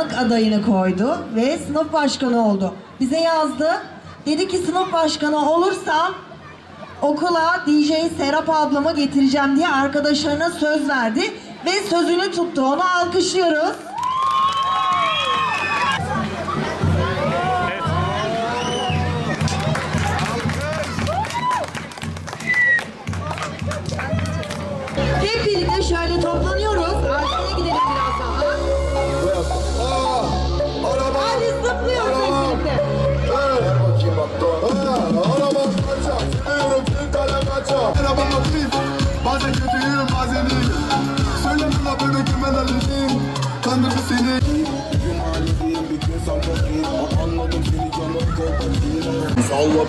başkanlık adayını koydu ve sınıf başkanı oldu. Bize yazdı. Dedi ki sınıf başkanı olursam okula DJ Serap ablamı getireceğim diye arkadaşlarına söz verdi ve sözünü tuttu. Onu alkışlıyoruz.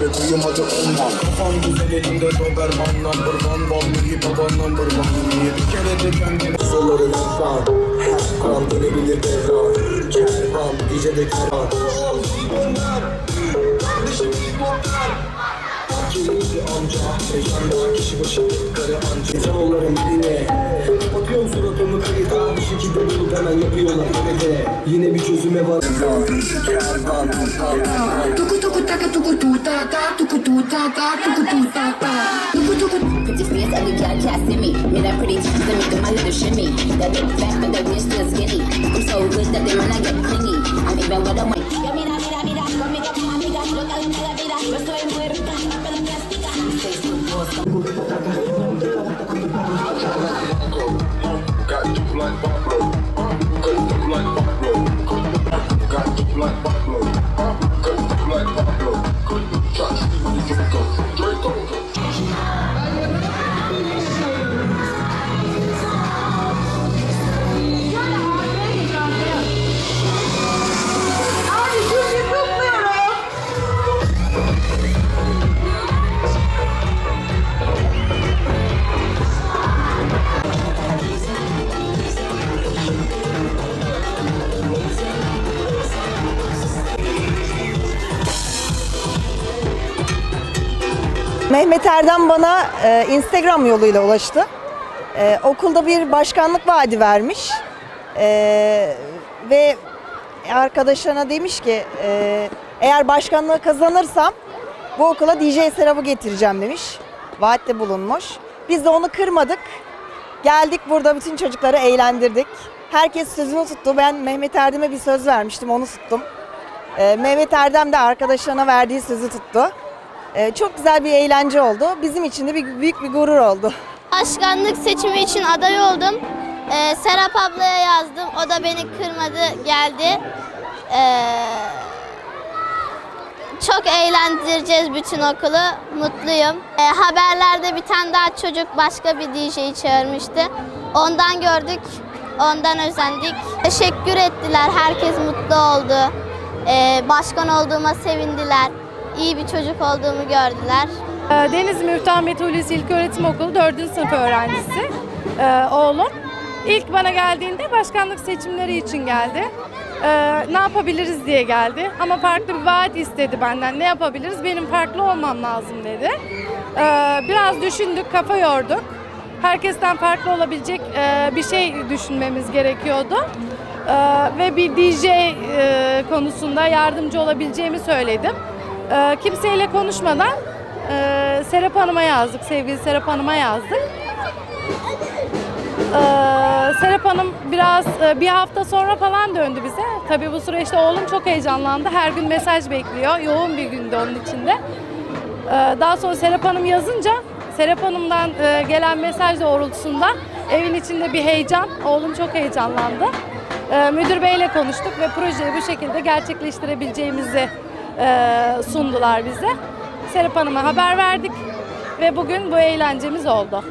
Be kuyumacı olmam. Kafam güzel elimde Doberman number one. Vallahi baba number one. Bir kere de kendimi soları çıkar. Kram dönebilir devran. Kervan, gece de kervan. Kimisi amca, mekanda kişi başı karı anca İnsanların birine Kapatıyorum suratımı kayıta Bir şekilde bulup hemen yapıyorlar evde Yine bir çözüme var Kervan, Tuku tuku taka Got two blind bars. Mehmet Erdem bana e, Instagram yoluyla ulaştı. E, okulda bir başkanlık vaadi vermiş. E, ve arkadaşlarına demiş ki e, eğer başkanlığı kazanırsam bu okula DJ Serap'ı getireceğim demiş. Vaatte bulunmuş. Biz de onu kırmadık. Geldik burada bütün çocukları eğlendirdik. Herkes sözünü tuttu. Ben Mehmet Erdem'e bir söz vermiştim onu tuttum. E, Mehmet Erdem de arkadaşlarına verdiği sözü tuttu. E, çok güzel bir eğlence oldu. Bizim için de bir, büyük bir gurur oldu. Başkanlık seçimi için aday oldum. Ee, Serap ablaya yazdım. O da beni kırmadı, geldi. Ee, çok eğlendireceğiz bütün okulu. Mutluyum. Ee, haberlerde bir tane daha çocuk başka bir DJ'yi çağırmıştı. Ondan gördük, ondan özendik. Teşekkür ettiler, herkes mutlu oldu. Ee, başkan olduğuma sevindiler. İyi bir çocuk olduğumu gördüler. Ee, Deniz Müftah Metodist İlköğretim Okulu 4. sınıf öğrencisi ee, oğlum. İlk bana geldiğinde başkanlık seçimleri için geldi. Ee, ne yapabiliriz diye geldi. Ama farklı bir vaat istedi benden. Ne yapabiliriz? Benim farklı olmam lazım dedi. Ee, biraz düşündük, kafa yorduk. Herkesten farklı olabilecek e, bir şey düşünmemiz gerekiyordu. Ee, ve bir DJ e, konusunda yardımcı olabileceğimi söyledim. Ee, kimseyle konuşmadan ee, Serap Hanım'a yazdık, sevgili Serap Hanım'a yazdık. Ee, Serap Hanım biraz e, bir hafta sonra falan döndü bize. Tabii bu süreçte oğlum çok heyecanlandı. Her gün mesaj bekliyor. Yoğun bir gündü onun içinde. Ee, daha sonra Serap Hanım yazınca Serap Hanım'dan e, gelen mesaj doğrultusunda evin içinde bir heyecan. Oğlum çok heyecanlandı. Ee, müdür beyle konuştuk ve projeyi bu şekilde gerçekleştirebileceğimizi e, sundular bize. Serap Hanım'a haber verdik ve bugün bu eğlencemiz oldu.